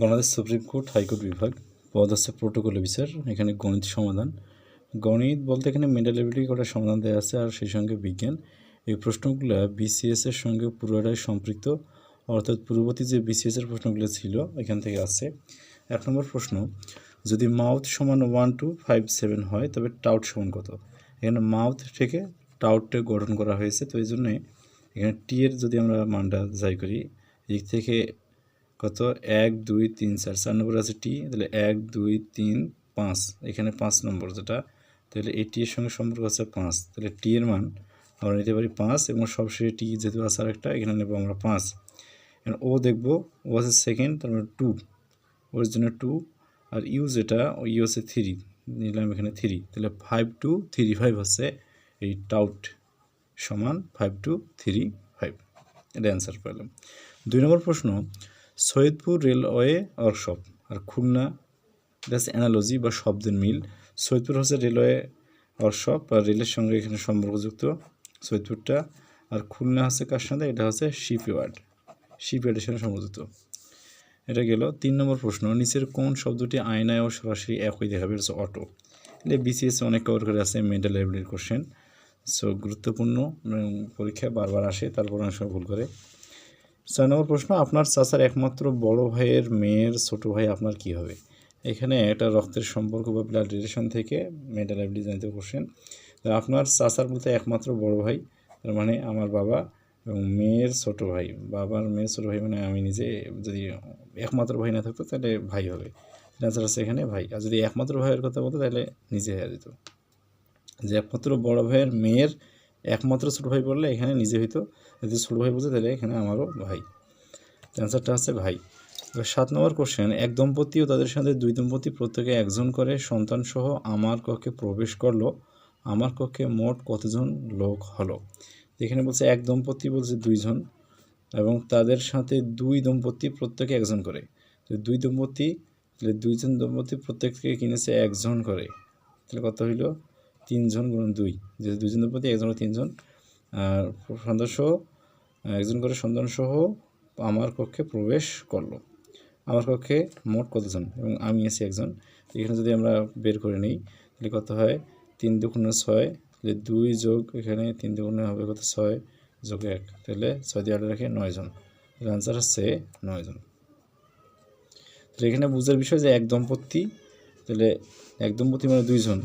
Bangladesh supreme court high court বিভাগ পদ আছে প্রোটোকল অফিসার, এখানে গণিত সমাধান। গণিত বলতে এখানে মেন্টালিবিলিটি করার সমাধান দেওয়া আছে আর সেই সঙ্গে বিজ্ঞান। এই প্রশ্নগুলো বিসিএস এর সঙ্গে পুরোটাই সম্পৃক্ত, অর্থাৎ পূর্ববর্তী যে বিসিএস এর প্রশ্নগুলো ছিল, এখান থেকে আসছে এক নম্বর প্রশ্ন, যদি মাউথ সমান ওয়ান টু ফাইভ সেভেন হয়, তবে টাউট সমান কত? এখানে মাউথ থেকে টাউটটা গঠন করা হয়েছে, তো এই জন্যে এখানে টি এর যদি আমরা মানটা যাই করি এদিক থেকে কত? এক, দুই, তিন, চার। চার নম্বর আছে টি, তাহলে এক, দুই, তিন, পাঁচ। এখানে পাঁচ নম্বর যেটা, তাহলে এই টি এর সঙ্গে সম্পর্ক আছে পাঁচ। তাহলে টি এর মান আমরা নিতে পারি পাঁচ এবং সবশেষে টি যেহেতু আছে আর একটা এখানে নেব আমরা পাঁচ। এখানে ও দেখব, ও আছে সেকেন্ড তারপরে টু ওর জন্য টু আর ইউ যেটা, ওই ইউ আছে থ্রি নিলাম এখানে থ্রি তাহলে ফাইভ টু থ্রি ফাইভ হচ্ছে এই টাউট সমান ফাইভ টু থ্রি ফাইভ এটা অ্যান্সার পেলাম। দুই নম্বর প্রশ্ন সৈয়দপুর রেলওয়ে ওয়ার্কশপ আর খুলনা এটা অ্যানালজি বা শব্দের মিল। সৈয়দপুর হচ্ছে রেলওয়ে ওয়ার্কশপ আর রেলের সঙ্গে এখানে সম্পর্কযুক্ত সৈয়দপুরটা। আর খুলনা হচ্ছে কার সাথে? এটা হচ্ছে শিপইয়ার্ড। শিপইয়ার্ডের সঙ্গে সম্পর্কযুক্ত। এটা গেল তিন নম্বর প্রশ্ন, নিচের কোন শব্দটি আয়নায় ও সরাসরি একই দেখাবে এটা হচ্ছে অটো এটা বিসিএস অনেক কভার করে আছে মেন্টাল লাইব্রেরির কোশ্চেন সো গুরুত্বপূর্ণ পরীক্ষা বারবার আসে, তারপর অনেক সময় ভুল করে। ছয় নম্বর প্রশ্ন, আপনার চাচার একমাত্র বড় ভাইয়ের মেয়ের ছোট ভাই আপনার কি হবে? এখানে একটা রক্তের সম্পর্ক বা ব্লাড রিলেশন থেকে মেন্টাল অ্যাবিলিটি জানতে কোশ্চেন আপনার চাচার মধ্যে একমাত্র বড় ভাই, তার মানে আমার বাবা এবং মেয়ের ছোট ভাই। বাবার মেয়ের ছোট ভাই মানে আমি নিজে যদি একমাত্র ভাই না থাকতো তাহলে ভাই হবে। অ্যান্সার আছে এখানে ভাই। আর যদি একমাত্র ভাইয়ের কথা বলতো তাহলে নিজে হয়ে যেত। যে একমাত্র বড় ভাইয়ের মেয়ের একমাত্র ছোট ভাই বললে এখানে নিজে হইতো। যদি ছোট ভাই বলছে তাহলে এখানে আমারও ভাই। অ্যান্সারটা হচ্ছে ভাই। সাত নম্বর কোশ্চেন এক দম্পতি ও তাদের সাথে দুই দম্পতি প্রত্যেকে একজন করে সন্তান সহ আমার কক্ষে প্রবেশ করল। আমার কক্ষে মোট কতজন লোক হলো? এখানে বলছে এক দম্পতি বলছে দুইজন এবং তাদের সাথে দুই দম্পতি প্রত্যেকে একজন করে। দুই দম্পতি, তাহলে দুইজন দম্পতি প্রত্যেককে কিনেছে একজন করে। তাহলে কত হইল? তিনজন গুণ দুই। যে দুইজন দম্পতি একজন তিনজন। আর সন্তান সহ একজন করে সন্তান সহ আমার কক্ষে প্রবেশ করল। আমার কক্ষে মোট কতজন? এবং আমি আছি একজন। এখানে যদি আমরা বের করে নিই, তাহলে কত হয়? তিন দুগুণে ছয়, তাহলে দুই যোগ এখানে তিন দুগুণে হবে কত? ছয় যোগ এক, তাহলে ছয় দিয়ে আট রাখে নয়জন তাহলে আনসার হচ্ছে নয়জন তাহলে এখানে বুঝার বিষয় যে এক দম্পতি, তাহলে এক দম্পতি মানে দুইজন।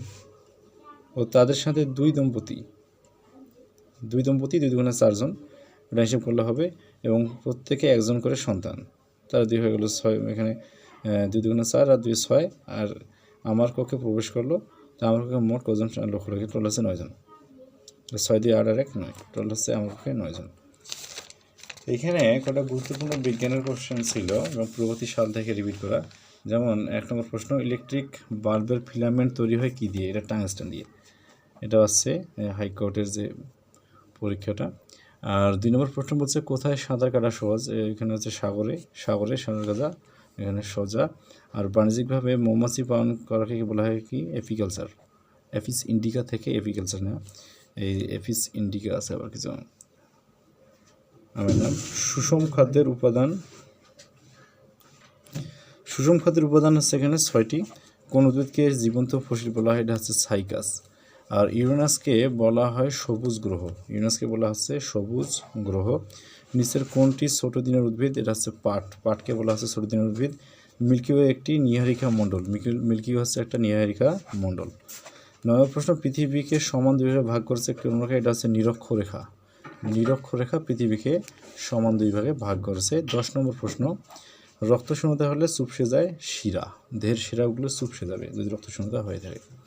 ও তাদের সাথে দুই দম্পতি। দুই দম্পতি, দুই দুগুণে চারজন ওটা হিসেব করলে হবে এবং প্রত্যেকে একজন করে সন্তান। তার দুই হয়ে গেলো ছয়, এখানে দুই দুগুণে চার আর দুই ছয়। আর আমার কক্ষে প্রবেশ করল। তা আমার কক্ষে মোট কজন লক্ষ্য রেখে টোটাল হচ্ছে নয়জন ছয়, দুই, আট আর এক, নয়। টোটাল হচ্ছে আমার কক্ষে নয়জন এখানে কটা গুরুত্বপূর্ণ বিজ্ঞানের কোশ্চেন ছিল এবং পূর্ববর্তী সাল থেকে রিপিট করা। যেমন, এক নম্বর প্রশ্ন ইলেকট্রিক বাল্বের ফিলামেন্ট তৈরি হয় কী দিয়ে? এটা টাংস্টেন দিয়ে। এটা হচ্ছে হাইকোর্টের যে পরীক্ষাটা। আর দুই নম্বর প্রশ্ন বলছে, কোথায় সাঁতার কাটা সহজ? এখানে হচ্ছে সাগরে সাগরে সাঁতার কাটা এখানে সোজা। আর বাণিজ্যিকভাবে মৌমাছি পালন করাকে বলা হয় কি? এপিকালচার এফিস ইন্ডিকা থেকে এপিকালচার না এই এফিস ইন্ডিকা আছে আবার কিছু। আমার নাম সুষম খাদ্যের উপাদান। সুষম খাদ্যের উপাদান হচ্ছে এখানে ছয়টি। কোন উদ্ভিদকে জীবন্ত ফসিল বলা হয়? এটা হচ্ছে সাইকাস আর ইউরেনাসকে বলা হয় সবুজ গ্রহ। ইউরেনাসকে বলা হচ্ছে সবুজ গ্রহ। নিচের কোনটি ছোট দিনের উদ্ভিদ, এটা হচ্ছে পাট। পাটকে বলা হচ্ছে ছোট দিনের উদ্ভিদ। মিল্কি ওয়ে একটি নিহারিকা মণ্ডল। মিল্কি- মিল্কি ওয়ে হচ্ছে একটা নিহারিকা মণ্ডল। নয় প্রশ্ন, পৃথিবীকে সমান দুই ভাগে ভাগ করেছে কোন রেখা? এটা হচ্ছে নিরক্ষরেখা নিরক্ষরেখা পৃথিবীকে সমান দুই ভাগে ভাগ করেছে। দশ নম্বর প্রশ্ন, রক্ত শূন্যতা হলে চুপসে যায় শিরা। দেহের শিরাগুলো চুপসে যাবে যদি রক্ত শূন্যতা হয়ে থাকে।